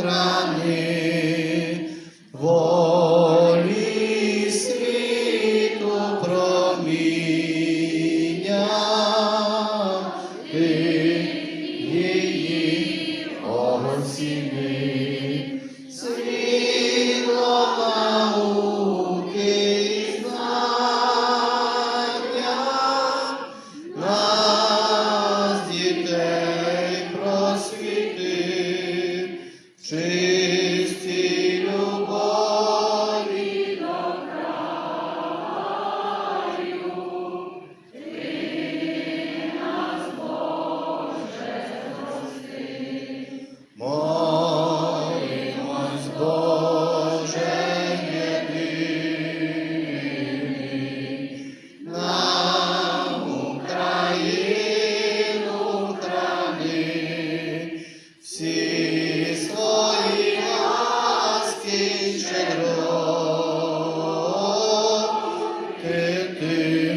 храни, волі світу проміння, ти її осіни, Sì. Ти, ти.